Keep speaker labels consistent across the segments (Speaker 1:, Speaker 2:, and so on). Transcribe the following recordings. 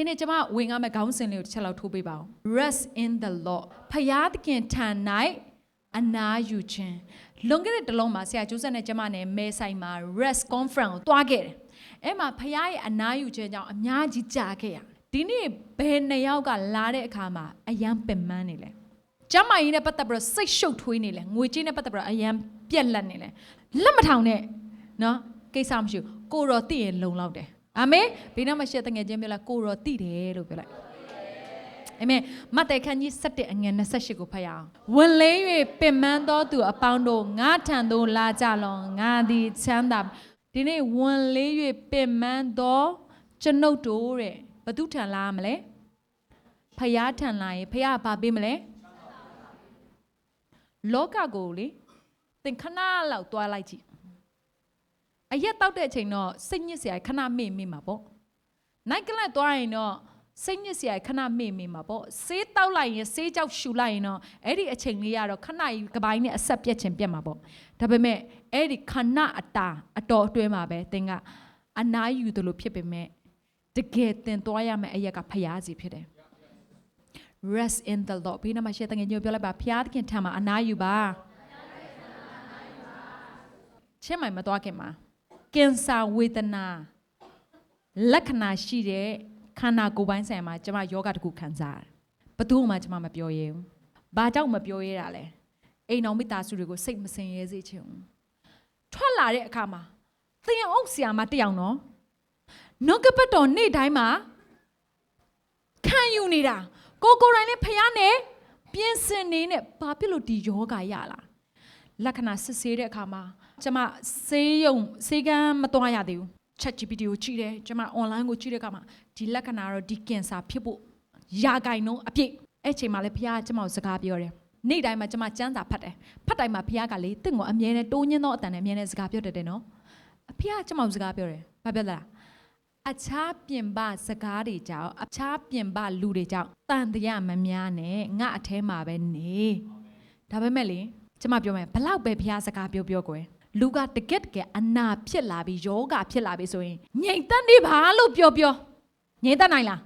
Speaker 1: ဒီနေ့ကျွန်မဝင်ရမယ့်ခေါင်းစဉ်လေးကိုတစ်ချက်လောက်ထိုးပေးပါဦး rest in the lord ဖယားသခင်ထံ၌အနာယူခြင်းလွန်ခဲ့တဲ့တစ်လုံးမှာဆရာကျိုးဆက်နဲ့ကျွန်မနဲ့မဲဆိုင်မှာ rest conference ကိုတွားခဲ့တယ်အဲ့မှာဖယားရဲ့အနာယူခြင်းကြောင့်အများကြီးကြာခဲ့ရဒီနေ့ဘယ်နှစ်ယောက်ကလာတဲ့အခါမှာအယံပင်ပန်းနေလဲကျမကြီးနဲ့ပတ်သက်ပြီးတော့စိတ်ရှုပ်ထွေးနေလဲငွေကြေးနဲ့ပတ်သက်ပြီးတော့အယံပြက်လက်နေလဲလက်မထောင်နဲ့နော်ကိစ္စမရှိဘူးကိုတော်သိရင်လုံလောက်တယ် အာမင်ဘေးနားမှာရှက်တငယ်ချင်းပြောလိုက်ကိုတော်သိတယ်လို့ပြောလိုက်အာမင်မဿဲခန်းကြီး7အငယ်28ကိုဖတ်ရအောင်ဝင်လေး၍ပင်ပန်းသောသူအပေါင်းတို့ငါထံသို့လာကြလောငါသည်ချမ်းသာဒီနေ့ဝင်လေး၍ပင်ပန်းသောကျွန်ုပ်တို့တဲ့ဘသူထံလာမလဲဖယားထံလာရင်ဖယားဘာပေးမလဲလောကကိုလေသင်ခဏလောက်သွားလိုက်ကြည့် အရက်တောက်တဲ့အချိန်တော့စိတ်ညစ်စရာခဏမေ့မိမှာပေါ့နိုင်ကလတ်သွားရင်တော့စိတ်ညစ်စရာခဏမေ့မိမှာပေါ့ဆေးတောက်လိုက်ရင်ဆေးကြောက်ရှူလိုက်ရင်တော့အဲ့ဒီအချိန်လေးကတော့ခဏကြီးကပိုင်းနဲ့အဆက်ပြက်ချင်ပြက်မှာပေါ့ဒါပေမဲ့အဲ့ဒီခဏအတာအတော်အတွင်းမှာပဲသင်ကအနားယူတယ်လို့ဖြစ်ပေမဲ့တကယ်သင်သွားရမယ့်အရက်ကဖျားစီဖြစ်တယ် rest in the lord ဘီနာမရှိတဲ့ငယ်ညိုပြောလိုက်ပါဖျားသခင်ထံမှာအနားယူပါချင်းမိုင်မသွားခင်မှာ ကင်ဆာဝေဒနာလက္ခဏာရှိတဲ့ခန္ဓာကိုယ်ပိုင်းဆိုင်မှာကျမယောဂတခုခံစားရတယ်ဘယ်သူမှကျမမပြောရဲဘူးဘာကြောင့်မပြောရဲတာလဲအိမ်တော်မိသားစုတွေကိုစိတ်မစင်ရဲစေချင်ဘူးထွက်လာတဲ့အခါမှာသင်အုပ်ဆရာမတစ်ယောက်နော်နှုတ်ကပတ်တော်နေ့တိုင်းမှာခံယူနေတာကိုကိုယ်တိုင်လည်းဖျားနေပြင်းစင်နေနဲ့ဘာဖြစ်လို့ဒီယောဂရလာလက္ခဏာစစ်ဆေးတဲ့အခါမှာ ကျမဆေးရုံဆေးကမ်းမသွားရသေးဘူး chat GPT ကိုကြည့်တယ်ကျမ online ကိုကြည့်တဲ့အခါမှာဒီလက္ခဏာတော့ဒီကင်ဆာဖြစ်ဖို့ယာဂိုင်တော့အပြည့်အဲ့ချိန်မှာလည်းဖျားကျမကိုစကားပြောတယ်နေ့တိုင်းမှာကျမစမ်းစာဖတ်တယ်ဖတ်တိုင်းမှာဖျားကလေတင့်ကိုအမြဲတမ်းတိုးညင်းသောအတန်နဲ့အမြဲတမ်းစကားပြောတတ်တယ်နော်အဖျားကျမကိုစကားပြောတယ်ဘာပြောလဲအခြားပြင်ပစကားတွေကြောင့်အခြားပြင်ပလူတွေကြောင့်တန်တရားမများနဲ့ငါအแทမှာပဲနေဒါပေမဲ့လေကျမပြောမယ်ဘလောက်ပဲဖျားစကားပြောပြောကွယ် လူကတကက်တကယ်အနာဖြစ်လာပြီးယောဂဖြစ်လာပြီးဆိုရင်ငြိမ်သက်နေပါလို့ပြောပြောငြိမ်သက်နိုင်လား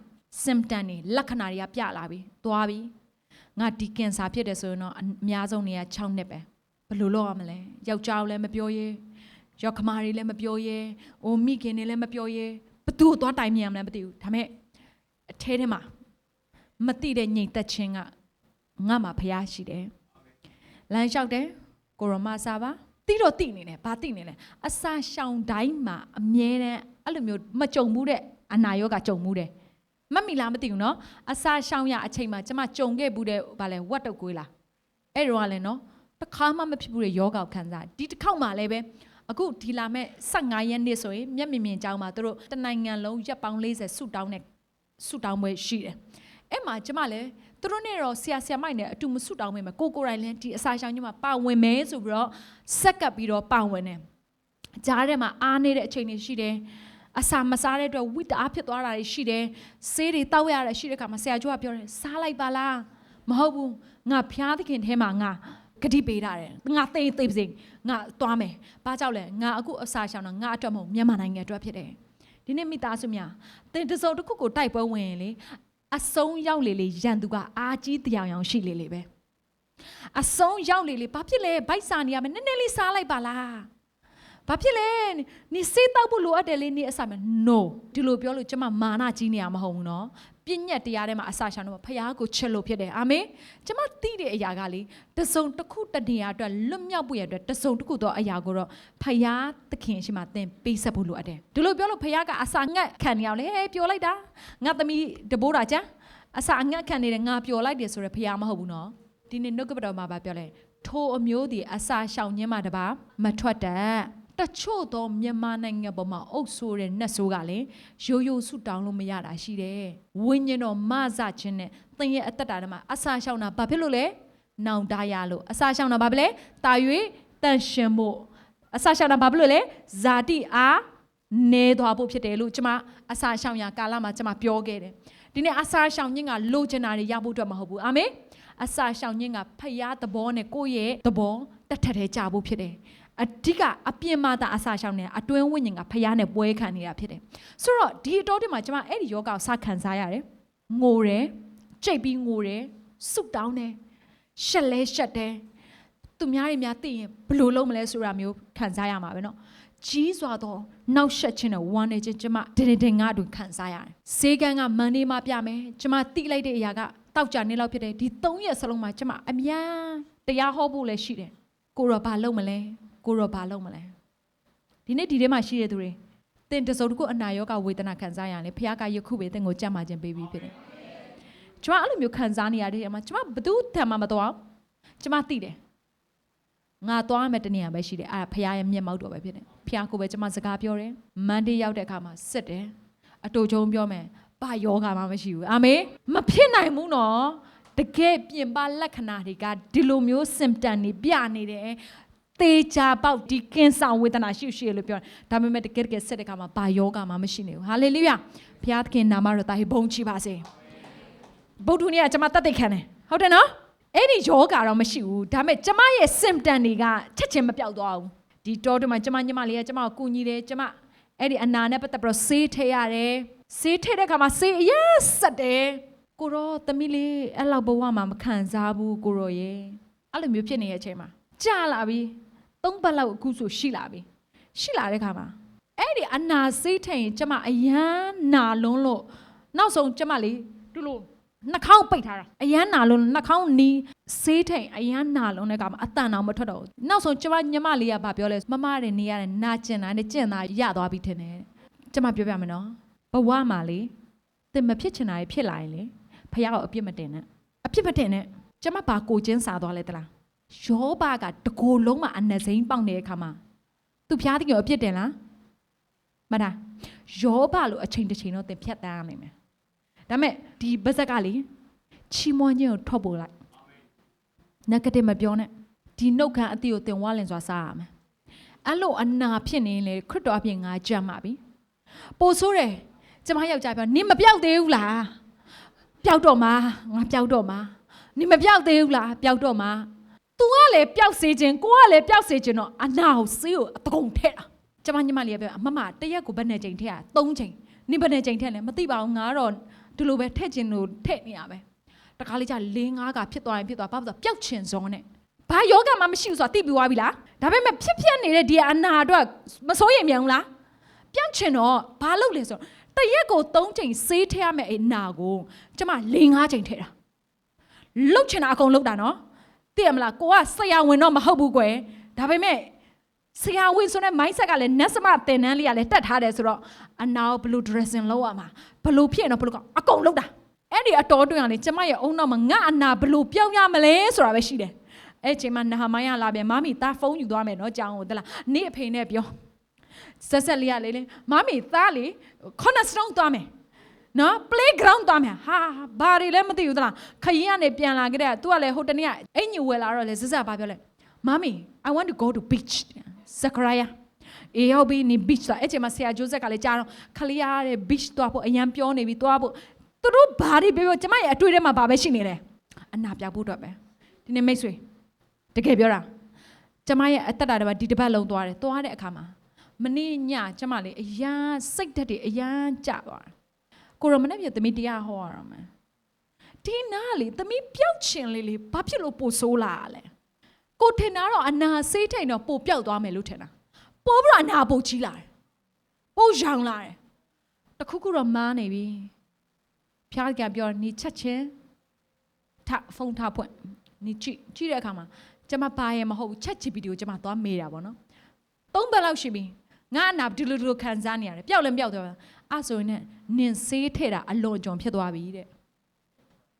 Speaker 1: symptom တွေလက္ခဏာတွေကပြလာပြီသွားပြီငါဒီကင်ဆာဖြစ်တယ်ဆိုရင်တော့အများဆုံးနေရ6နှစ်ပဲဘယ်လိုလုပ်ရမလဲယောက်ျားလည်းမပြောရဲယောက်ခမတွေလည်းမပြောရဲအိုမိခင်တွေလည်းမပြောရဲဘသူ့ကိုသွားတိုင်မြင်ရမလဲမသိဘူးဒါပေမဲ့အထဲထဲမှာမသိတဲ့ညိမ်သက်ခြင်းကငါမှာဖျားရှိတယ်လမ်းလျှောက်တယ်ကိုရမစာပါ တိတော့တိနေတယ်ဘာတိနေလဲအစာရှောင်တိုင်းမှာအမြဲတမ်းအဲ့လိုမျိုးမကြုံဘူးတဲ့အနာရောဂါကြုံဘူးတဲ့မမီလားမသိဘူးနော်အစာရှောင်ရအချိန်မှာကျမကြုံခဲ့ဘူးတဲ့ဗာလဲဝတ်တုတ်ကွေးလားအဲ့တော့လည်းနော်တခါမှမဖြစ်ဘူးတဲ့ယောဂောက်ခံစားဒီတစ်ခေါက်မှလည်းပဲအခုဒီလာမဲ့15ရက်နေ့ဆိုရင်မျက်မြင်မြင်ကြောင်းမှာတို့တနိုင်ငံလုံးရက်ပေါင်း40ဆူတောင်းနဲ့ဆူတောင်းပွဲရှိတယ်အဲ့မှာကျမလည်း သူတို့နဲ့တော့ဆရာဆရာမိုက်နဲ့အတူမဆုတောင်းမိမယ်ကိုကိုယ်တိုင်လည်းဒီအစာရှောင်ညမှာပါဝင်မယ်ဆိုပြီးတော့ဆက်ကပ်ပြီးတော့ပါဝင်တယ်ကြားထဲမှာအားနေတဲ့အချိန်တွေရှိတယ်အစာမစားတဲ့အတွက်ဝိတအားဖြစ်သွားတာတွေရှိတယ်ဆေးတွေတောက်ရတာရှိတဲ့ခါမှာဆရာကျိုးကပြောတယ်စားလိုက်ပါလားမဟုတ်ဘူးငါဖျားသခင်ထဲမှာငါဂတိပေးတာတယ်ငါသိသိပစိငါသွားမယ်ဘာကြောက်လဲငါအခုအစာရှောင်တာငါအတွက်မဟုတ်မြန်မာနိုင်ငံအတွက်ဖြစ်တယ်ဒီနေ့မိသားစုများသင်တစုံတစ်ခုကိုတိုက်ပွဲဝင်ရင်လေ အဆုံးရောက်လေလေရန်သူကအာကြီးတရားရောင်ရှိလေလေပဲအဆုံးရောက်လေလေဘာဖြစ်လဲဗိုက်စာနေရမယ်နည်းနည်းလေးစားလိုက်ပါလားဘာဖြစ်လဲနေစေးတောက်ဖို့လိုအပ်တယ်လေနေအစာမ no ဒီလိုပြောလို့ကျမမာနကြီးနေရမဟုတ်ဘူးနော် ပြည့်ညက်တရားထဲမှာအစာရှောင်တော့ဖះကိုချစ်လို့ဖြစ်တယ်အာမင်ကျမသိတဲ့အရာကလေတစုံတစ်ခုတနေရာအတွက်လွတ်မြောက်ဖို့ရအတွက်တစုံတစ်ခုသောအရာကိုတော့ဖះသခင်ရှိမှသင်ပေးဆက်ဖို့လိုအပ်တယ်ဒီလိုပြောလို့ဖះကအစာငတ်ခံနေအောင်လေဟဲ့ပြောလိုက်တာငါသမီးတဘိုးတာချမ်းအစာငတ်ခံနေတယ်ငါပျော်လိုက်တယ်ဆိုရယ်ဖះမဟုတ်ဘူးနော်ဒီနေ့နှုတ်ကပတော်မှာပြောလဲထိုအမျိုးဒီအစာရှောင်ခြင်းမှာတပါမထွက်တတ် တချို့သောမြန်မာနိုင်ငံပေါ်မှာအုပ်ဆိုးတဲ့နှက်ဆိုးကလည်းရိုးရိုးဆူတောင်းလို့မရတာရှိတယ်။ဝိညာဉ်တော်မဆခြင်းနဲ့သင်ရဲ့အသက်တာထဲမှာအစာရှောင်တာဘာဖြစ်လို့လဲ။နောင်တရလို့အစာရှောင်တာဘာဖြစ်လဲ။တာ၍တန်ရှင်ဖို့အစာရှောင်တာဘာဖြစ်လို့လဲ။ဇာတိအားနေသွားဖို့ဖြစ်တယ်လို့ကျွန်မအစာရှောင်ရာကာလမှာကျွန်မပြောခဲ့တယ်။ဒီနေ့အစာရှောင်ခြင်းကလိုချင်တာတွေရဖို့အတွက်မဟုတ်ဘူး။အာမင်။အစာရှောင်ခြင်းကဖျားသဘောနဲ့ကိုယ့်ရဲ့သဘောတထက်ထဲကြဖို့ဖြစ်တယ်။ အဓိကအပြင်မှာသာအစာရှောင်နေအတွင်းဝိညာဉ်ကဖျားနဲ့ပွဲခံနေတာဖြစ်တယ်ဆိုတော့ဒီအတော်တင်မှာကျွန်မအဲ့ဒီယောဂကိုစခံစားရတယ်ငိုတယ်ကြိတ်ပြီးငိုတယ်ဆုတောင်းတယ်ရှက်လဲရှက်တယ်သူများတွေများသိရင်ဘယ်လိုလုပ်မလဲဆိုတာမျိုးခံစားရမှာပဲเนาะကြီးစွာသောနောက်ဆက်ခြင်းနဲ့ဝမ်းနေခြင်းကျမဒင်ဒင်ငါတို့ခံစားရတယ်။ဈေးကန်းကမန်နေမှာပြမယ်။ကျမတိလိုက်တဲ့အရာကတောက်ကြနေလောက်ဖြစ်တယ်။ဒီ၃ရက်စလုံးမှာကျမအများတရားဟောဖို့လည်းရှိတယ်။ကိုရောဘာလုပ်မလဲ။ ကိုရောဘာလုပ်မလဲ။ဒီနေ့ဒီထဲမှာရှိတဲ့သူတွေတင်တစုံတစ်ခုအနာရောဂါဝေဒနာခံစားရရင်လေဖခင်ကယခုပဲတင်ကိုကြက်မှခြင်းပေးပြီးဖြစ်တယ်။ကျမအဲ့လိုမျိုးခံစားနေရတဲ့အချိန်မှာကျမဘသူထံမှမတော်အောင်ကျမသိတယ်ငါသွားမယ်တနေရာပဲရှိတယ်အဲ့ဒါဖခင်ရဲ့မျက်မှောက်တော်ပဲဖြစ်တယ်ဖခင်ကိုပဲကျမစကားပြောတယ်မန်ဒေးရောက်တဲ့အခါမှာစစ်တယ်အတူချုံပြောမယ်ဘာယောဂါမှမရှိဘူးအာမင်မဖြစ်နိုင်ဘူးနော်တကယ်ပြင်ပလက္ခဏာတွေကဒီလိုမျိုး symptom တွေပြနေတယ် တေချာပေါက်ဒီကင်းဆောင်ဝေဒနာရှိရှိလို့ပြောတယ်ဒါပေမဲ့တကယ်တကယ်စစ်တဲ့အခါမှာဘာယောဂါမှမရှိနေဘူးဟာလေလုယာဘုရားသခင်နာမတော်တာဟိဘုန်းချပါစေဗုဒ္ဓနေ့ကကျွန်မတတ်သိခံတယ်ဟုတ်တယ်နော်အဲ့ဒီယောဂါတော့မရှိဘူးဒါပေမဲ့ကျွန်မရဲ့ symptom တွေကချက်ချင်းမပြောက်သွားဘူးဒီတောတွေမှာကျွန်မညီမလေးကကျွန်မကိုကူညီတယ်ကျွန်မအဲ့ဒီအနာနဲ့ပတ်သက်ပြီးတော့ဆေးထည့်ရတယ်ဆေးထည့်တဲ့အခါမှာဆေးအရက်ဆက်တယ်ကိုရောသမီးလေးအဲ့လောက်ဘဝမှာမခံစားဘူးကိုရောရေအဲ့လိုမျိုးဖြစ်နေတဲ့အချိန်မှာကြာလာပြီ သုံးပတ်လောက်အခုဆိုရှိလာပြီရှိလာတဲ့အခါမှာအဲ့ဒီအနာဆေးထည့်ရင်ကျွန်မအရန်နာလွန်းလို့နောက်ဆုံးကျွန်မလေးတူလို့နှာခေါင်းပိတ်ထားတာအရန်နာလုံးနှာခေါင်းနီးဆေးထိန်အရန်နာလုံးတဲ့ကမှာအတန်အောင်မထွက်တော့ဘူးနောက်ဆုံးကျမညမလေးကဗာပြောလဲမမတဲ့နေရတယ်နာကျင်တာနဲ့ကျင်တာရသွားပြီထင်တယ်ကျမပြောပြမယ်နော်ဘဝမှာလေတင်မဖြစ်ချင်တာဖြစ်လာရင်လေဖះကိုအပြစ်မတင်နဲ့အပြစ်မတင်နဲ့ကျမဘာကိုချင်းစားသွားလဲတလား ယောဘကတကိုယ်လုံးမှာအနစိမ့်ပေါက်နေတဲ့အခါမှာသူဖះတကယ်အပြစ်တင်လားမလားယောဘလိုအချိန်တစ်ချိန်တော့တင်ဖြတ်တန်းရနိုင်မယ်ဒါမဲ့ဒီဗဇက်ကလေချီးမွမ်းခြင်းကိုထွက်ပေါ်လိုက် negative မပြောနဲ့ဒီနှုတ်ခမ်းအတိကိုတင်ဝါလင်စွာစားရမယ်အဲ့လိုအနာဖြစ်နေရင်လေခရစ်တော်အပြင်ငါကြမ်းပါပြီပို့ဆိုးတယ်ကျမယောက်ျားပြောနင်မပြောက်သေးဘူးလားပျောက်တော့မှာငါပျောက်တော့မှာနင်မပြောက်သေးဘူးလားပျောက်တော့မှာ तू ကလည်းပျောက်စေခြင်းကိုကလည်းပျောက်စေခြင်းတော့အနာကိုစေးကိုအတကုံထက်တာကျမညီမလေးကပြောအမမတရက်ကိုဘယ်နဲ့ချိန်ထက်ရ၃ချိန်နင်ဘယ်နဲ့ချိန်ထက်လဲမသိပါဘူးငါတော့ဒီလိုပဲထက်ခြင်းလို့ထက်နေရပဲတခါလေးကျ၄၅ကဖြစ်သွားရင်ဖြစ်သွားဘာလို့ဆိုပျောက်ချင်စောနဲ့ဘာယောဂမှမရှိဘူးဆိုတာသိပြီးသွားပြီလားဒါပေမဲ့ဖြစ်ဖြစ်နေတဲ့ဒီအနာတော့မစိုးရိမ်မြန်ဘူးလားပျောက်ချင်တော့ဘာလုပ်လဲဆိုတော့တရက်ကို၃ချိန်ဆေးထည့်ရမယ်အနာကိုကျမ၄၅ချိန်ထည့်တာလုတ်ချင်တာအကုန်လုတ်တာနော် သိရမလားကိုကဆရာဝန်တော့မဟုတ်ဘူးကွယ်ဒါပေမဲ့ဆရာဝန်ဆိုတဲ့ mindset ကလည်းနတ်စမသင်တန်းလေးကလည်းတက်ထားတယ်ဆိုတော့အနာကိုဘယ်လို dressing လုပ်ရမှာဘယ်လိုဖြစ်ရင်တော့ဘယ်လိုကအကုန်လုပ်တာအဲ့ဒီအတော်တွင်ကလေကျမရဲ့အုံနောက်မှာငါအနာဘယ်လိုပြောင်းရမလဲဆိုတာပဲရှိတယ်အဲ့ချိန်မှာနဟာမိုင်းကလာပြန်မမီသားဖုန်းယူသွားမယ်နော်ကြောင်းကိုတလားနေ့အဖေနဲ့ပြောဆက်ဆက်လေးရလေလေမမီသားလေခေါနစတုံးသွားမယ် နော် playground သွားမယ်ဟာဘာတွေလဲမသိဘူးသလားခရင်ကနေပြန်လာခဲ့တဲ့သူကလည်းဟိုတနေ့ကအင်ညူဝယ်လာတော့လေစစဘာပြောလဲမမီ I want to go to beach ဇကရာယာအေရောက်ပြီးနေ beach သွားအဲ့ချိန်မှာဆရာဂျိုးဆက်ကလည်းကြားတော့ခလေးရတဲ့ beach သွားဖို့အရန်ပြောနေပြီသွားဖို့သူတို့ဘာတွေပြောပြောကျမရဲ့အတွေ့အထဲမှာဘာပဲရှိနေလဲအနာပြဖို့အတွက်ပဲဒီနေ့မိတ်ဆွေတကယ်ပြောတာကျမရဲ့အသက်တာတွေဒီတစ်ပတ်လုံးသွားတယ်သွားတဲ့အခါမှာမနေ့ညကျမလေးအရန်စိတ်ဓာတ်တွေအရန်ကျသွားတယ် ကိုရမနဲ့ပြသမီးတရားဟောရအောင်မယ်ဒီနားလေသမီးပျောက်ချင်လေးလေးဘာဖြစ်လို့ပို့ဆိုးလာလဲကိုထင်တာတော့အနာဆေးထိန်တော့ပို့ပျောက်သွားမယ်လို့ထင်တာပို့ပြီးတော့အနာပို့ကြီးလာတယ်ပို့ရောင်လာတယ်တခုခုတော့မားနေပြီဖျားကပြောနေချက်ချင်းထဖုန်းထဖွင့်နေကြည့်ကြည့်တဲ့အခါမှာကျမပါရဲ့မဟုတ်ဘူးချက်ချစ်ဗီဒီယိုကျမသွားမေးတာပေါ့နော်သုံးပတ်လောက်ရှိပြီ ငါအနာဒီလိုဒီလိုခံစားနေရတယ်ပျောက်လည်းပျောက်သွားအဲ့ဆိုရင်နဲ့နင်ဆေးထဲတာအလွန်ကြုံဖြစ်သွားပြီတဲ့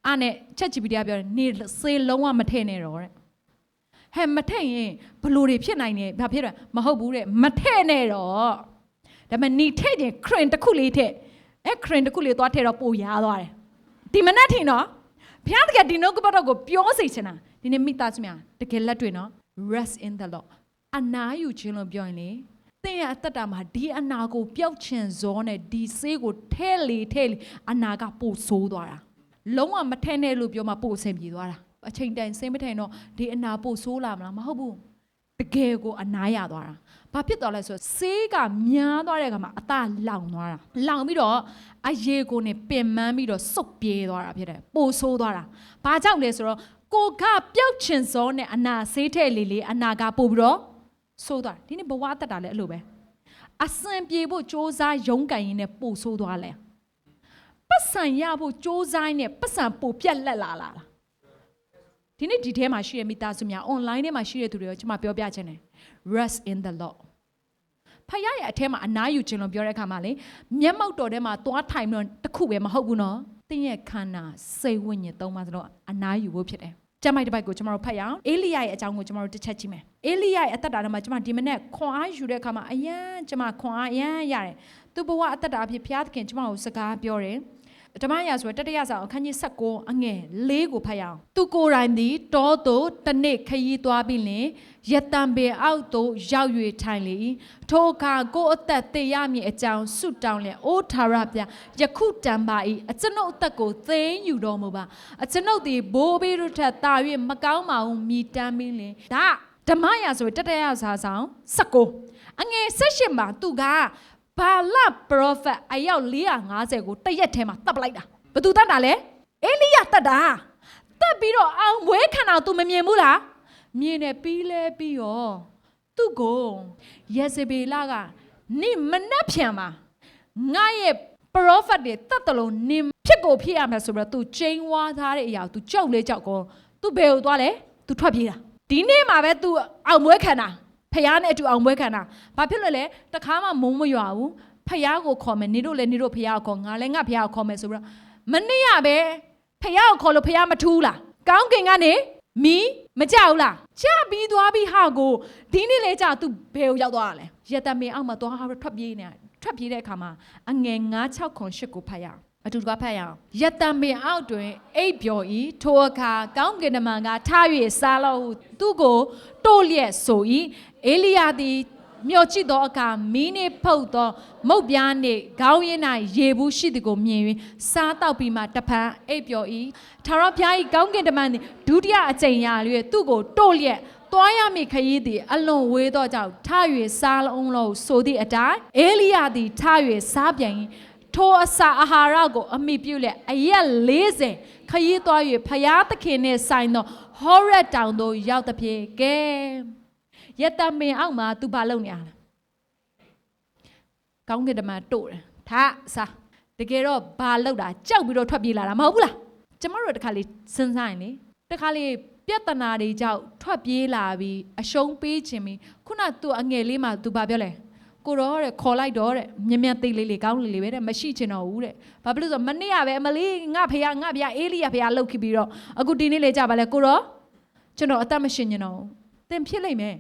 Speaker 1: အဲ့နဲ့ချက်ချစ်ဗီဒီယိုပြောတယ်နေဆေးလုံးဝမထည့်နဲ့တော့တဲ့ဟဲ့မထည့်ရင်ဘလို့တွေဖြစ်နိုင်နေဘာဖြစ်လဲမဟုတ်ဘူးတဲ့မထည့်နဲ့တော့ဒါပေမဲ့နေထည့်ရင်ခရင်တစ်ခုလေးထည့်အဲခရင်တစ်ခုလေးသွားထည့်တော့ပိုရားသွားတယ်ဒီမနဲ့ထင်တော့ဘုရားတကယ်ဒီနှုတ်ကပတ်တော်ကိုပြောစေချင်တာဒီနေ့မိသားစုများတကယ်လက်တွေ့နော် rest in the lord အနာယူခြင်းလို့ပြောရင်လေ သင်ရဲ့အသက်တာမှာဒီအနာကိုပျောက်ချင်စောနဲ့ဒီဆေးကိုထဲလေထဲလေအနာကပို့ဆိုးသွားတာလုံးဝမထဲနဲ့လို့ပြောမှပို့အဆင်ပြေသွားတာအချိန်တိုင်စိမ့်မထိုင်တော့ဒီအနာပို့ဆိုးလာမလားမဟုတ်ဘူးတတကယ်ကိုအနားရသွားတာဘာဖြစ်သွားလဲဆိုတော့ဆေးကများသွားတဲ့အခါမှာအသားလောင်သွားတာလောင်ပြီးတော့အရေကိုနဲ့ပင်ပန်းပြီးတော့စုပ်ပြေးသွားတာဖြစ်တယ်ပိုဆိုးသွားတာဘာကြောင့်လဲဆိုတော့ကိုကပျောက်ချင်စောနဲ့အနာဆေးထဲလေးလေးအနာကပို့ပြီးတော့ ဆိုးသွားဒီနေ့ဘဝတက်တာလည်းအဲ့လိုပဲအစံပြေဖို့စ조사ရုံးကန်ရင်းနဲ့ပို့ဆိုးသွားလဲပတ်စံရဖို့စ조사ရင်းနဲ့ပတ်စံပို့ပြက်လက်လာလာလားဒီနေ့ဒီထဲမှာရှိတဲ့မိသားစုများ online ထဲမှာရှိတဲ့သူတွေကိုကျွန်မပြောပြချင်တယ် rest in the lord ဖခင်ရဲ့အထဲမှာအနားယူခြင်းလို့ပြောတဲ့အခါမှာလေမျက်မှောက်တော်ထဲမှာသွားထိုင်လို့တခုပဲမဟုတ်ဘူးနော်တင်းရဲ့ခန္ဓာစိတ်ဝိညာဉ်သုံးပါးစလုံးအနားယူဖို့ဖြစ်တယ် ကျမ်းပိုက်တစ်ပိုက်ကိုကျွန်တော်တို့ဖတ်ရအောင်အေလိယရဲ့အကြောင်းကိုကျွန်တော်တို့တစ်ချက်ကြည့်မယ်အေလိယရဲ့အသက်တာထဲမှာကျွန်မဒီမနေ့ခွန်အားယူတဲ့အခါမှာအယံကျွန်မခွန်အားအယံရတယ်သူဘဝအသက်တာအဖြစ်ဘုရားသခင်ကျွန်မကိုစကားပြောတယ် ဓမ္မရာဆိုတတိယဆောင်အခန်းကြီး16အငယ်၄ကိုဖတ်ရအောင်သူကိုယ်တိုင်သည်တောသို့တစ်နေ့ခရီးသွားပြီးလင်ရတံပင်အောက်သို့ရောက်၍ထိုင်လေ၏ထိုအခါကိုယ်အသက်သေရမည်အကြောင်းဆုတောင်းလျက်အိုးထာရဗျာယခုတံပါ၏အကျွန်ုပ်အသက်ကိုသိမ်းယူတော်မူပါအကျွန်ုပ်သည်ဘိုးဘေးတို့ထက်သာ၍မကောင်းပါဘူးမိတမ်းပြီးလင်ဒါဓမ္မရာဆိုတတိယဆောင်16အငယ်16မှာသူက ဘာလပရောဖက်အယောက်450ကိုတရက်ထဲမှာတပ်ပလိုက်တာဘသူတတ်တာလဲအေလိယတတ်တာတက်ပြီးတော့အောင်မွေးခံတာ तू မမြင်ဘူးလားမြင်တယ်ပြီးလဲပြီးရောသူ့ကိုယေဇဗေလကနိမနှက်ဖြံမှာငါရဲ့ပရောဖက်တွေတတ်တယ်လို့နင်ဖြစ်ကိုဖြစ်ရမယ်ဆိုပြီးတော့ तू ချိန်ဝါထားတဲ့အရာ तू ကြောက်လဲကြောက်ကော तू ဘယ်ကိုသွားလဲ तू ထွက်ပြေးတာဒီနေ့မှာပဲ तू အောင်မွေးခံတာ ဖះနဲ့အတူအောင်ပွဲခံတာဘာဖြစ်လို့လဲတခါမှမုံမရွာဘူးဖះကိုခေါ်မယ်နေတို့လည်းနေတို့ဖះကိုခေါ်ငါလည်းငါဖះကိုခေါ်မယ်ဆိုပြီးတော့မနေ့ကပဲဖះကိုခေါ်လို့ဖះမထူးလားကောင်းကင်ကနေမီးမကြောက်လားကြပြီးသွားပြီးဟာကိုဒီနေ့လေကြာ तू ဘယ်ကိုရောက်သွားတာလဲရတမင်အောက်မှာသွားဟာထွက်ပြေးနေတာထွက်ပြေးတဲ့အခါမှာအငယ်9 6ခွန်8ကိုဖတ်ရအောင် အတူတကွဖတ်ရအောင်ယတံပင်အောက်တွင်အိပ်ပျော်ဤထိုအခါကောင်းကင်နမန်ကထား၍စားလို့ဟုသူ့ကိုတိုးလျက်ဆို၏အေလိယသည်မျော်ကြည့်သောအခါမီးနှင့်ဖုတ်သော မုတ်ပြားနှင့်ခေါင်းရင်း၌ရေဘူးရှိသည်ကိုမြင်၍စားတောက်ပြီးမှတဖန်အိပ်ပျော်၏ထာဝရဘုရား၏ကောင်းကင်တမန်သည်ဒုတိယအကြိမ်ရာလျက်သူ့ကိုတိုးလျက်သွားရမည့်ခရီးသည်အလွန်ဝေးသောကြောင့်ထ၍စားလုံးလို့ဆိုသည့်အတိုင်းအေလိယသည်ထ၍စားပြန်၏ ထိုအစာအာဟာရကိုအမိပြုလက်အရက်40ခရီးသွား၍ဖျားသခင်နှင့်ဆိုင်သောဟောရက်တောင်သို့ရောက်သည်ဖြင့်ကဲယတမင်အောက်မှာ तू ဘာလုပ်နေရလဲကောင်းကင်တမန်တို့တယ်ဒါစားတကယ်တော့ဘာလုပ်တာကြောက်ပြီးတော့ထွက်ပြေးလာတာမဟုတ်ဘူးလားကျမတို့တခါလေးစဉ်းစားရင်လေတခါလေးပြဿနာတွေကြောင့်ထွက်ပြေးလာပြီးအရှုံးပေးခြင်းပြီးခုန तू အငယ်လေးမှာ तू ဘာပြောလဲ ကိုတော့တဲ့ခေါ်လိုက်တော့တဲ့မြင်မြန်သေးလေးလေးကောင်းလေးလေးပဲတဲ့မရှိချင်တော့ဘူးတဲ့ဘာဖြစ်လို့ဆိုမနေ့ကပဲအမလေးငါဖေရငါဖေရအေးလီယာဖေရလောက်ခပြီးတော့အခုဒီနေ့လေကြပါလဲကိုတော့ကျွန်တော်အသက်မရှင်ချင်တော့ဘူးတင်ဖြစ်လိမ့်မယ်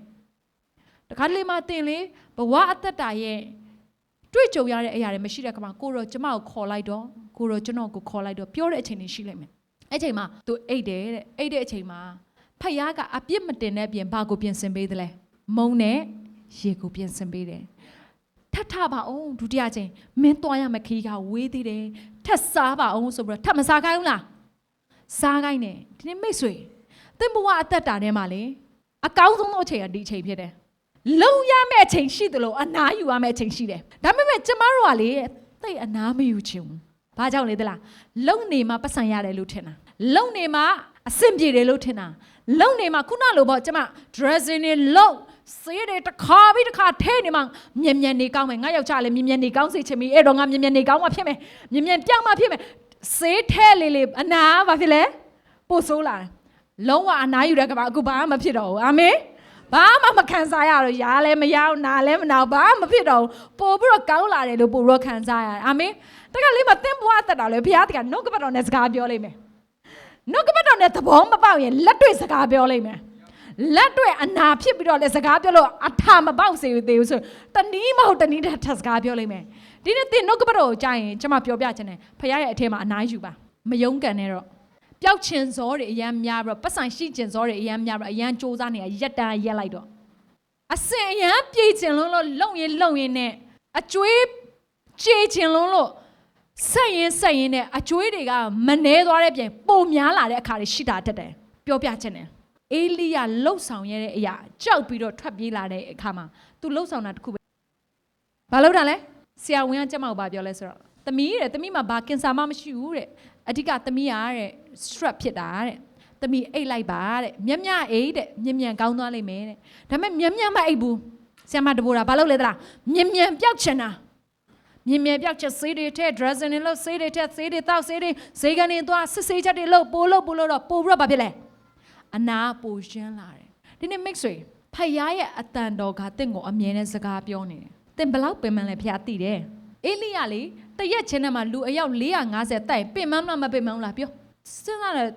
Speaker 1: တခါလေမှတင်လေဘဝအသက်တာရဲ့တွေ့ကြုံရတဲ့အရာတွေမရှိတဲ့ကမှကိုတော့ကျမကိုခေါ်လိုက်တော့ကိုတော့ကျွန်တော်ကိုခေါ်လိုက်တော့ပြောတဲ့အချိန်တွေရှိလိမ့်မယ်အဲ့ချိန်မှာသူအိတ်တယ်တဲ့အိတ်တဲ့အချိန်မှာဖယားကအပြစ်မတင်တဲ့အပြင်ဘာကိုပြင်ဆင်ပေးသလဲမုံနဲ့ရေကိုပြင်ဆင်ပေးတယ် ထပ်ထပါအောင်ဒုတိယချိန်မင်းသွားရမယ့်ခရီးကဝေးသေးတယ်ထပ်စားပါအောင်ဆိုပြီးတော့ထပ်မစားခိုင်းဘူးလားစားခိုင်းတယ်ဒီနေ့မိတ်ဆွေသင်ဘဝအသက်တာထဲမှာလေအကောင်းဆုံးသောအချိန်ကဒီအချိန်ဖြစ်တယ်လုံရမယ့်အချိန်ရှိတယ်လို့အနားယူရမယ့်အချိန်ရှိတယ်ဒါပေမဲ့ကျမတို့ကလေသိအနားမယူချင်ဘူးဘာကြောင့်လဲသလားလုံနေမှာပတ်စံရတယ်လို့ထင်တာလုံနေမှာအဆင်ပြေတယ်လို့ထင်တာလုံနေမှာခုနလိုပေါ့ကျမ dressing နေလုံ ဆေးတွေတစ်ခါပြီးတစ်ခါထဲနေမှမြင်မြန်နေကောင်းမယ်ငါယောက်ျားလည်းမြင်မြန်နေကောင်းစေချင်ပြီအဲ့တော့ငါမြင်မြန်နေကောင်းမှဖြစ်မယ်မြင်မြန်ပြောင်းမှဖြစ်မယ်ဆေးထဲလေလေအနာဘာဖြစ်လဲပို့ဆိုးလာတယ်လုံးဝအနာယူတဲ့ကဘာအခုဘာမှမဖြစ်တော့ဘူးအာမင်ဘာမှမခံစားရတော့ရားလည်းမရအောင်နာလည်းမနာဘာမှမဖြစ်တော့ဘူးပို့ပြီးတော့ကောင်းလာတယ်လို့ပို့တော့ခံစားရတယ်အာမင်တကယ်လေးမသင်ဘွားတက်တာလေဘုရားတကယ်နှုတ်ကပတ်တော်နဲ့စကားပြောလိမ့်မယ်နှုတ်ကပတ်တော်နဲ့သဘောမပေါက်ရင်လက်တွေ့စကားပြောလိမ့်မယ် လက်တွေ့အနာဖြစ်ပြီးတော့လေစကားပြောလို့အထာမပေါက်စေသေးဘူးဆိုတနည်းမဟုတ်တနည်းထပ်စကားပြောလိမ့်မယ်ဒီနေ့သင်နှုတ်ကပတ်တော်ကိုကြားရင်ကျွန်မပြောပြချင်တယ်ဖခင်ရဲ့အထက်မှာအနားယူပါမယုံကန်နဲ့တော့ပျောက်ချင်စောတွေအရန်များပြီးတော့ပတ်စံရှိချင်စောတွေအရန်များပြီးတော့အရန်စူးစမ်းနေရရက်တန်းရက်လိုက်တော့အစင်အရန်ပြေးချင်လုံးလို့လုံရင်လုံရင်နဲ့အကျွေးကြေးချင်လုံးလို့ဆက်ရင်ဆက်ရင်နဲ့အကျွေးတွေကမနှဲသွားတဲ့ပြင်ပုံများလာတဲ့အခါတွေရှိတာတက်တယ်ပြောပြချင်တယ် အေလိယလှုပ်ဆောင်ရတဲ့အရာကြောက်ပြီးတော့ထွက်ပြေးလာတဲ့အခါမှာ तू လှုပ်ဆောင်တာတစ်ခုပဲဘာလုပ်တာလဲဆရာဝန်ကကြက်မောက်ပါပြောလဲဆိုတော့သမီးတဲ့သမီးမှာဘာကင်ဆာမှမရှိဘူးတဲ့အဓိကသမီးရတဲ့ stress ဖြစ်တာတဲ့သမီးအိတ်လိုက်ပါတဲ့မြက်မြအိတ်တဲ့မြက်မြန်ကောင်းသွားလိမ့်မယ်တဲ့ဒါပေမဲ့မြက်မြန်မအိတ်ဘူးဆရာမတဘိုးတာဘာလုပ်လဲသလားမြက်မြန်ပြောက်ချင်တာမြင်မြင်ပြောက်ချက်ဆေးတွေထဲ dressing တွေလို့ဆေးတွေထဲဆေးတွေတောက်ဆေးတွေဈေးကနေသွားစစ်ဆေးချက်တွေလို့ပို့လို့ပို့လို့တော့ပို့ပြီးတော့ဘာဖြစ်လဲ အနာပိုရှင်းလာတယ်ဒီနေ့ mix တွေဖယားရဲ့အတန်တော်ကတင့်ကိုအမြဲတမ်းစကားပြောနေတယ်တင်ဘလောက်ပင်မလဲဖယားသိတယ်အေလိယလေတရက်ချင်းထဲမှာလူအယောက်450တိုက်ပင်မမလားမပင်မလားပြောစဉ်းစားတယ်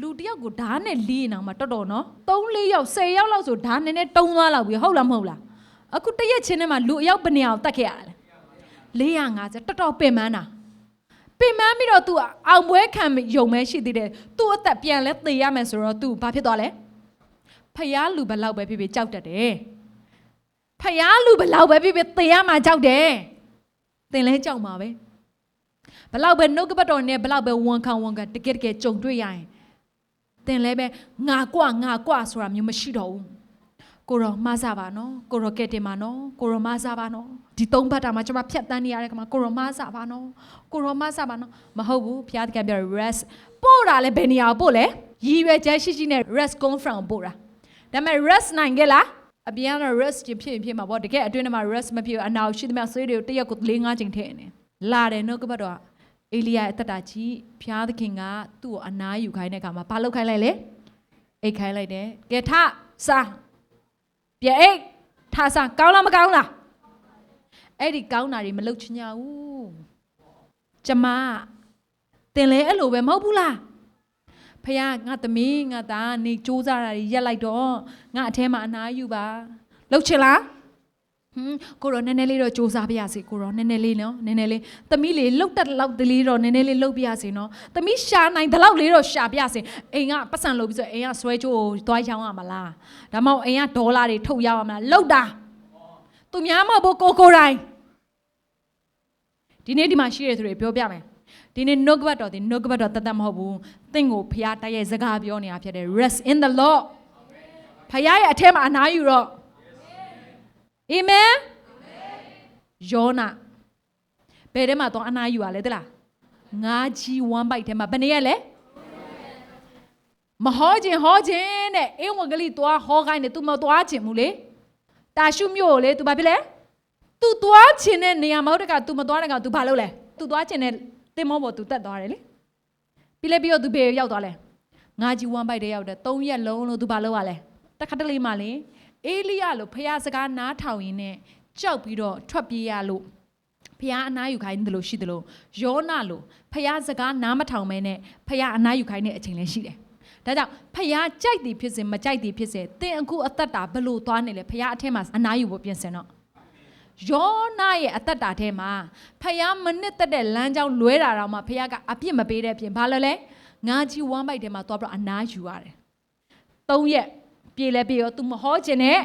Speaker 1: လူတယောက်ကိုဓာတ်နဲ့လီးနေအောင်မတော်တော်နော်3 4ယောက်10ယောက်လောက်ဆိုဓာတ်နဲ့နဲ့တုံးသွားလောက်ပြီဟုတ်လားမဟုတ်လားအခုတရက်ချင်းထဲမှာလူအယောက်ဘယ်နေအောင်တတ်ခဲ့ရလဲ450တော်တော်ပင်ပန်းတာ ပင်ပန်းပြီးတော့ तू အောင်ပွဲခံယုံမဲရှိသေးတယ် तू အသက်ပြန်လဲသေရမယ်ဆိုတော့ तू ဘာဖြစ်သွားလဲဖယားလူဘလောက်ပဲဖြစ်ဖြစ်ကြောက်တတ်တယ်ဖယားလူဘလောက်ပဲဖြစ်ဖြစ်သေရမှာကြောက်တယ်သင်လဲကြောက်မှာပဲဘလောက်ပဲနှုတ်ကပတ်တော်နဲ့ဘလောက်ပဲဝန်ခံဝန်ခံတကယ်တကယ်ကြုံတွေ့ရရင်သင်လဲပဲငါကွငါကွဆိုတာမျိုးမရှိတော့ဘူး ကိုရောမဆပါနော်ကိုရောကဲတင်ပါနော်ကိုရောမဆပါနော်ဒီသုံးဘတ်တာမှာကျွန်မဖြတ်တန်းနေရတဲ့ခါမှာကိုရောမဆပါနော်ကိုရောမဆပါနော်မဟုတ်ဘူးဖျားတကယ်ပြော rest ပို့တာလဲဘယ်နေရာကိုပို့လဲရည်ရွယ်ချက်ရှိရှိနဲ့ rest conference ကိုပို့တာဒါပေမဲ့ rest နိုင်ခဲ့လားအပြင်ကတော့ rest ချင်းဖြစ်ရင်ဖြစ်မှာပေါ့တကယ်အတွင်းထဲမှာ rest မဖြစ်ဘူးအနာကိုရှိသမျှဆွေးတွေကိုတစ်ရက်ကို၄၅ချိန်ထည့်နေလာတယ်နှုတ်ကပတ်တော်ကအေလိယရဲ့အသက်တာကြီးဖျားသခင်ကသူ့ကိုအနာယူခိုင်းတဲ့အခါမှာဘာလုပ်ခိုင်းလိုက်လဲအိတ်ခိုင်းလိုက်တယ်ကဲထစား ပြဲအိတ်ထားစားကောင်းလားမကောင်းလားအဲ့ဒီကောင်းတာတွေမလုပ်ချင်ကြဘူးကျမတင်လဲအဲ့လိုပဲမဟုတ်ဘူးလားဖခင်ငါသမီးငါသားနေစူးစမ်းတာတွေရက်လိုက်တော့ငါအထဲမှာအနားယူပါလှုပ်ချင်လား ဟွန်းကိုရောနည်းနည်းလေးတော့စူးစမ်းပါရစေကိုရောနည်းနည်းလေးနော်နည်းနည်းလေးသမီးလေးလှုပ်တက်လောက်တလေးတော့နည်းနည်းလေးလှုပ်ပြရစေနော်သမီးရှာနိုင်တဲ့လောက်လေးတော့ရှာပြရစေအိမ်ကပတ်စံလို့ပြီးဆိုအိမ်ကဆွဲချိုးကိုသွားရောင်းရမလားဒါမှမဟုတ်အိမ်ကဒေါ်လာတွေထုတ်ရအောင်မလားလှုပ်တာသူများမဟုတ်ဘူးကိုကိုတိုင်းဒီနေ့ဒီမှာရှိရတဲ့သူတွေပြောပြမယ်ဒီနေ့နှုတ်ကပတ်တော်ဒီနှုတ်ကပတ်တော်တတ်တတ်မဟုတ်ဘူးတင့်ကိုဖရားတိုက်ရဲ့စကားပြောနေတာဖြစ်တယ် rest in the lord ဖရားရဲ့အထက်မှာအနားယူတော့ အာမင်ယောနာဘယ်ထဲမှာတော့အနားယူရလဲတလားငါးကြီးဝမ်းပိုက်ထဲမှာဘယ်နေရလဲမဟောခြင်းဟောခြင်းတဲ့အေဝံဂေလိသွားဟောခိုင်းတယ် तू မသွားခြင်းဘူးလေတာရှုမြို့ကိုလေ तू ဘာဖြစ်လဲ तू သွားခြင်းတဲ့နေရာမဟုတ်တက तू မသွားတဲ့က तू ဘာလုပ်လဲ तू သွားခြင်းတဲ့တင်မောပေါ် तू တက်သွားတယ်လေပြီးလဲပြီးတော့ तू ဘေရောက်သွားလဲငါးကြီးဝမ်းပိုက်ထဲရောက်တယ်၃ရက်လုံးလို့ तू ဘာလုပ်ရလဲတခါတလေမှလေ အေလိယလို့ဖះစကားနားထောင်ရင်းနဲ့ကြောက်ပြီးတော့ထွက်ပြေးရလို့ဖះအနားယူခိုင်းတယ်လို့ရှိတယ်လို့ယောနာလို့ဖះစကားနားမထောင်မဲနဲ့ဖះအနားယူခိုင်းတဲ့အချိန်လည်းရှိတယ်ဒါကြောင့်ဖះကြိုက်သည်ဖြစ်စေမကြိုက်သည်ဖြစ်စေသင်အခုအသက်တာဘလို့သွားနေလဲဖះအထက်မှာအနားယူဖို့ပြင်ဆင်တော့ယောနာရဲ့အသက်တာထဲမှာဖယားမနစ်သက်တဲ့လမ်းကြောင်းလွဲတာတော့မှဖယားကအပြစ်မပေးတဲ့အပြင်ဘာလဲလဲငါကြီးဝမ်းပိုက်ထဲမှာသွားပြီးတော့အနားယူရတယ်။သုံးရက် ပြေလဲပြေရော तू မဟောခြင်းနဲ့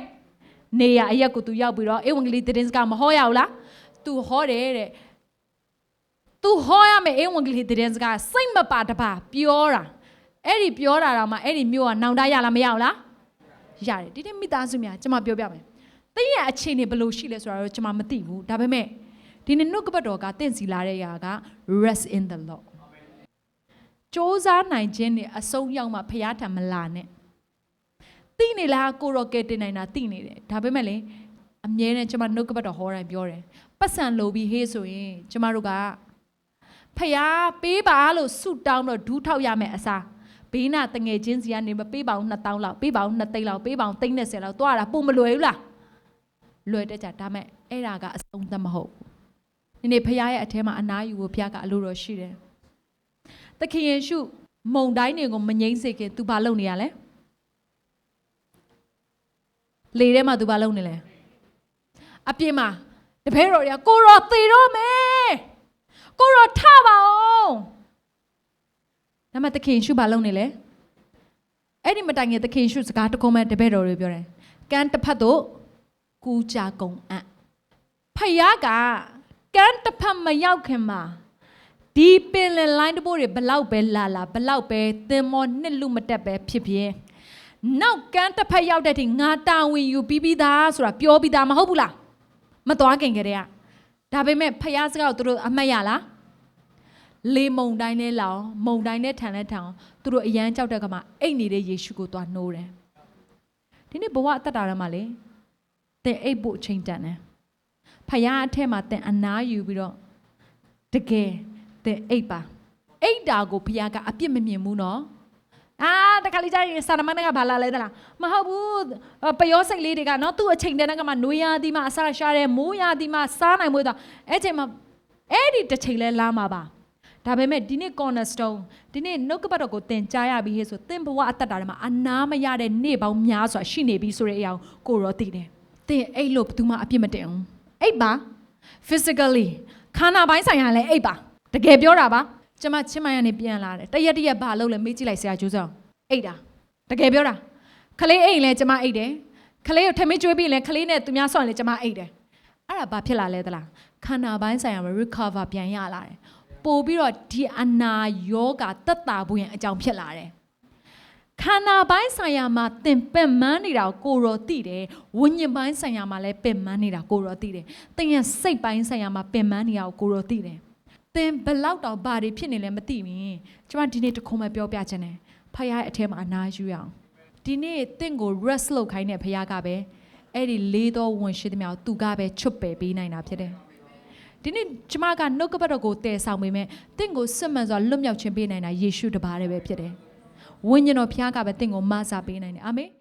Speaker 1: နေရအရက်ကို तू ရောက်ပြီးတော့ဧဝံဂေလိသတင်းစကားမဟောရဘူးလား။ तू ဟောတယ်တဲ့။ तू ဟောရမယ်ဧဝံဂေလိသတင်းစကားစိတ်မပါတပါပြောတာ။အဲ့ဒီပြောတာတော့မှအဲ့ဒီမျိုးကနောင်တရလားမရဘူးလား။ရတယ်ဒီနေ့မိသားစုများကျွန်မပြောပြမယ်။တင်းရဲ့အခြေအနေဘယ်လိုရှိလဲဆိုတာတော့ကျွန်မမသိဘူးဒါပေမဲ့ဒီနေ့နှုတ်ကပတ်တော်ကတင့်စီလာတဲ့ຢာက rest in the lord စ조사နိုင်ခြင်းနဲ့အဆုံးရောက်မှဖရားထံမလာနဲ့ သိနေလားကိုရောကဲတင်နိုင်တာသိနေတယ်ဒါပေမဲ့လေအမြဲတမ်းကျွန်မနှုတ်ကပတ်တော်ဟောတိုင်းပြောတယ်ပတ်စံလိုပြီးဟေးဆိုရင်ကျွန်မတို့ကဖရားပေးပါလို့ဆုတောင်းတော့ဒူးထောက်ရမယ်အစားဘေးနာတငယ်ချင်းစီကနေမပေးပါဘူး2000လောက်ပေးပါဘူး2သိန်းလောက်ပေးပါဘူး30လောက်သွားတာပုံမလွယ်ဘူးလားလွယ်တတ်ကြဒါမဲ့အဲ့ဒါကအဆုံးသတ်မဟုတ်ဘူးဒီနေ့ဖခင်ရဲ့အထဲမှာအနာယူဖို့ဖခင်ကအလိုတော်ရှိတယ်သခင်ယေရှုမုံတိုင်းတွေကိုမငိမ့်စေခင် तू ဘာလုပ်နေရလဲ လေထဲမှာ तू ဘာလုပ်နေလဲအပြင်မှာတပည့်တော်တွေကကိုရောသေတော့မယ်ကိုရောထပါအောင်ဒါမှသခင်ယေရှုဘာလုပ်နေလဲအဲ့ဒီမတိုင်ခင်သခင်ယေရှုစကားတစ်ခုမှတပည့်တော်တွေပြောတယ်ကန်းတစ်ဖက်သို့ကူကြကုန်အံ့ဖယားကကန်းတစ်ဖက်မရောက်ခင်မှာဒီပင်လယ်လိုင်းတဘိုးတွေဘလောက်ပဲလာလာဘလောက်ပဲသင်မောနှစ်လူမတက်ပဲဖြစ်ဖြစ် နောက်ကန်းတစ်ဖက်ရောက်တဲ့ထိငါတာဝန်ယူပြီးပြီးသားဆိုတာပြောပြီးသားမဟုတ်ဘူးလားမသွားခင်ကတည်းကဒါပေမဲ့ဖယားစကားကိုသူတို့အမှတ်ရလားလေမုံတိုင်းနဲ့လောင်မုံတိုင်းနဲ့ထန်နဲ့ထန်အောင်သူတို့အရန်ကြောက်တဲ့ကမှာအိတ်နေတဲ့ယေရှုကိုသွားနှိုးတယ်ဒီနေ့ဘဝအသက်တာထဲမှာလေသင်အိတ်ဖို့အချိန်တန်တယ်ဖယားအထက်မှာသင်အနားယူပြီးတော့တကယ်သင်အိတ်ပါအိတ်တာကိုဖယားကအပြစ်မမြင်ဘူးနော် အာတခါလေးကျရင်စာရမဏေကဘာလာလဲသလားမဟုတ်ဘူးအပယောစိတ်လေးတွေကနော်သူ့အချိန်တည်းကမှနွေရာသီမှာအစာရှာတယ်မိုးရာသီမှာစားနိုင်မို့တော့အဲ့ချိန်မှာအဲ့ဒီတစ်ချိန်လဲလာမှာပါဒါပေမဲ့ဒီနေ့ cornerstone ဒီနေ့နှုတ်ကပတ်တော်ကိုသင်ကြားရပြီဟဲ့ဆိုသင်ဘဝအသက်တာထဲမှာအနာမရတဲ့နေ့ပေါင်းများစွာရှိနေပြီဆိုတဲ့အရာကိုကိုရောသိတယ်သင်အဲ့လို့ဘယ်သူမှအပြစ်မတင်ဘူးအိပ်ပါ physically ခန္ဓာပိုင်းဆိုင်ရာလည်းအိပ်ပါတကယ်ပြောတာပါ ကျမချင်းမရနေပြန်လာတယ်တရက်တရက်ဘာလုပ်လဲမေးကြည့်လိုက်ဆရာကျိုးစောအိပ်တာတကယ်ပြောတာခလေးအိပ်ရင်လဲကျမအိပ်တယ်ခလေးကိုထမင်းကျွေးပြီးရင်လဲခလေးနဲ့သူများဆော့ရင်လဲကျမအိပ်တယ်အဲ့ဒါဘာဖြစ်လာလဲသလားခန္ဓာပိုင်းဆိုင်ရာမှာ recover ပြန်ရလာတယ်ပို့ပြီးတော့ဒီအနာယောဂတက်တာဖို့ရင်အကြောင်းဖြစ်လာတယ်ခန္ဓာပိုင်းဆိုင်ရာမှာသင်ပင်မန်းနေတာကိုကိုရောသိတယ်ဝိညာဉ်ပိုင်းဆိုင်ရာမှာလည်းပင်မန်းနေတာကိုရောသိတယ်သင်ရဲ့စိတ်ပိုင်းဆိုင်ရာမှာပင်မန်းနေတာကိုကိုရောသိတယ် သင်ဘလောက်တောင်ဘာတွေဖြစ်နေလဲမသိဘူးကျွန်မဒီနေ့တခုမှပြောပြချင်တယ်ဖခင်ရဲ့အထက်မှာအနာယူရအောင်ဒီနေ့သင်ကို rest လုပ်ခိုင်းတဲ့ဖခင်ကပဲအဲ့ဒီလေးသောဝင်ရှိသမျှကိုသူကပဲချွတ်ပယ်ပေးနိုင်တာဖြစ်တယ်ဒီနေ့ကျမကနှုတ်ကပတ်တော်ကိုတည်ဆောင်ပေမဲ့တင့်ကိုစစ်မှန်စွာလွတ်မြောက်ခြင်းပေးနိုင်တာယေရှုတပါးတည်းပဲဖြစ်တယ်။ဝိညာဉ်တော်ဖျားကပဲတင့်ကိုမဆာပေးနိုင်တယ်။အာမင်။